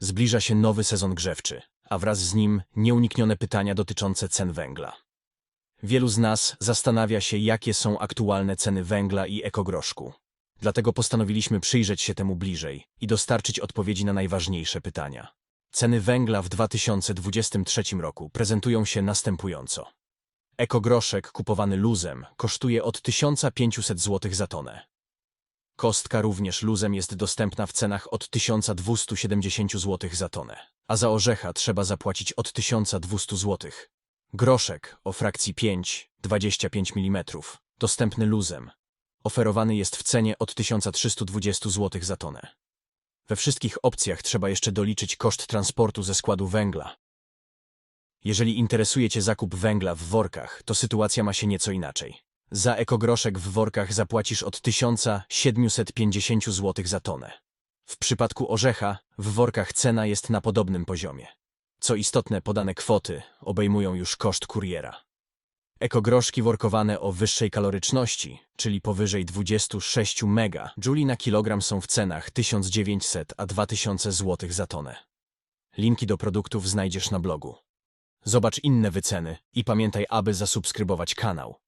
Zbliża się nowy sezon grzewczy, a wraz z nim nieuniknione pytania dotyczące cen węgla. Wielu z nas zastanawia się, jakie są aktualne ceny węgla i ekogroszku. Dlatego postanowiliśmy przyjrzeć się temu bliżej i dostarczyć odpowiedzi na najważniejsze pytania. Ceny węgla w 2023 roku prezentują się następująco. Ekogroszek kupowany luzem kosztuje od 1500 zł za tonę. Kostka również luzem jest dostępna w cenach od 1270 zł za tonę, a za orzecha trzeba zapłacić od 1200 zł. Groszek o frakcji 5,25 mm, dostępny luzem, oferowany jest w cenie od 1320 zł za tonę. We wszystkich opcjach trzeba jeszcze doliczyć koszt transportu ze składu węgla. Jeżeli interesuje Cię zakup węgla w workach, to sytuacja ma się nieco inaczej. Za ekogroszek w workach zapłacisz od 1750 zł za tonę. W przypadku orzecha w workach cena jest na podobnym poziomie. Co istotne, podane kwoty obejmują już koszt kuriera. Ekogroszki workowane o wyższej kaloryczności, czyli powyżej 26 mega, jouli na kilogram są w cenach 1900 a 2000 zł za tonę. Linki do produktów znajdziesz na blogu. Zobacz inne wyceny i pamiętaj, aby zasubskrybować kanał.